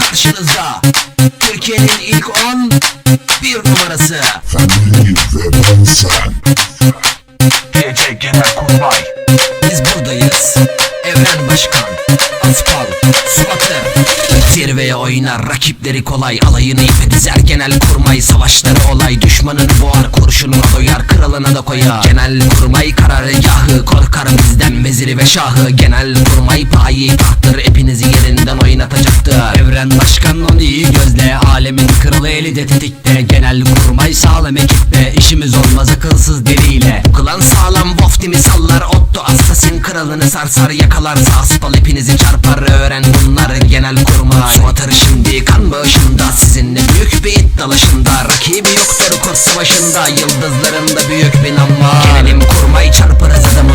karşınızda Türkiye'nin ilk 10 bir numarası. Family ve ben sen. DJ Genel Kurmay. Biz buradayız. Evren Başkan Aspal Suatı Zirveye oynar. Rakipleri kolay Alayını ipe dizer. Genel kurmay Savaşları olay. Düşmanını boğar Kurşununa doyar kralına da koyar. Genel kurmay karargahı Korkar bizden veziri ve şahı. Genel kurmay payi tahtır eli de tetikte Genel kurmay sağlam ekipte İşimiz olmaz akılsız deliyle. Bu klan sağlam voftimi sallar Otto assassin kralını sarsar Yakalarsa aspal hepinizi çarpar. Öğren bunları genel kurmay. Suatır şimdi kan bağışında Sizinle büyük bir it dalaşında. Rakibi yoktur kurt savaşında Yıldızlarında büyük bir nam var Genelim kurmay çarpar adamı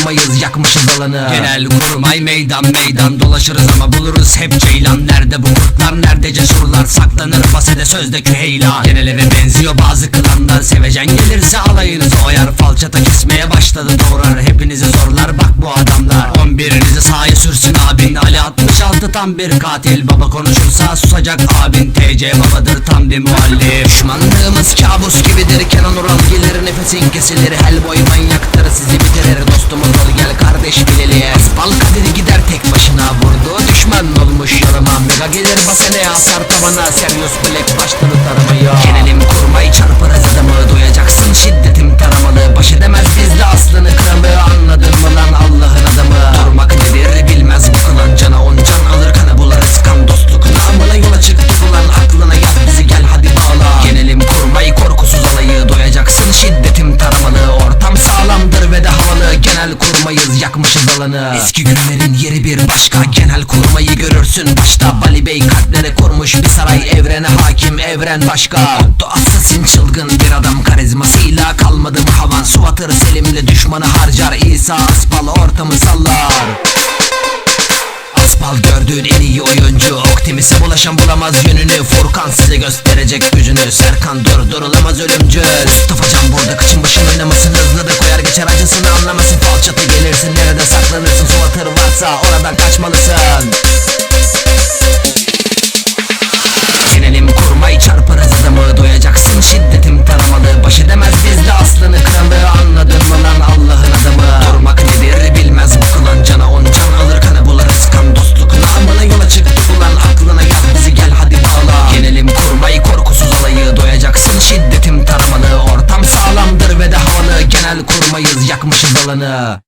Kurmayız yakmışız alanı. Genel kurmay meydan meydan Dolaşırız ama buluruz hep ceylan. Nerede bu kurtlar nerede cesurlar? Saklanır basede sözde küheylan Genel eve benziyor bazı klanlar. Sevecen gelirse alayınızı oyar Falçata kesmeye başladı doğrar. Hepinizi zorlar bak bu adamlar. 11'inizi sahaya sürsün abin 66 tam bir katil. Baba konuşursa susacak abin. TC babadır tam bir muallim Düşmanlığımız kabus gibidir. Kenan Ural gelir nefesin kesilir. Hellboy manyaktır sizi bitirir. Dostumuz ol gel kardeş bilelim Asbal Kadir gider tek başına. Vurdu düşman olmuş yanıma Mega gelir basene asar tavana. Serious Black başladı Kurmayız yakmışız alanı. Eski günlerin yeri bir başka. Genel kurmayı görürsün başta. Bali Bey kalplere kurmuş bir saray. Evrene hakim evren başka. Otto Assassin çılgın bir adam. Karizmasıyla kalmadı mı havan Suatır Selim'le düşmanı harcar. İsa Aspal ortamı sallar Aspal gördüğün en iyi oyuncu. Optimis'e bulaşan bulamaz yönünü. Furkan size gösterecek gücünü. Serkan durdurulamaz ölümcül. Mustafa Can burada kıçın başın oynamasın Hızlı da koyar geçer acısını anlamasın. Falçata gelirsin nerede saklanırsın? Suatır varsa oradan kaçmalısın Genel kurmayız yakmışız alanı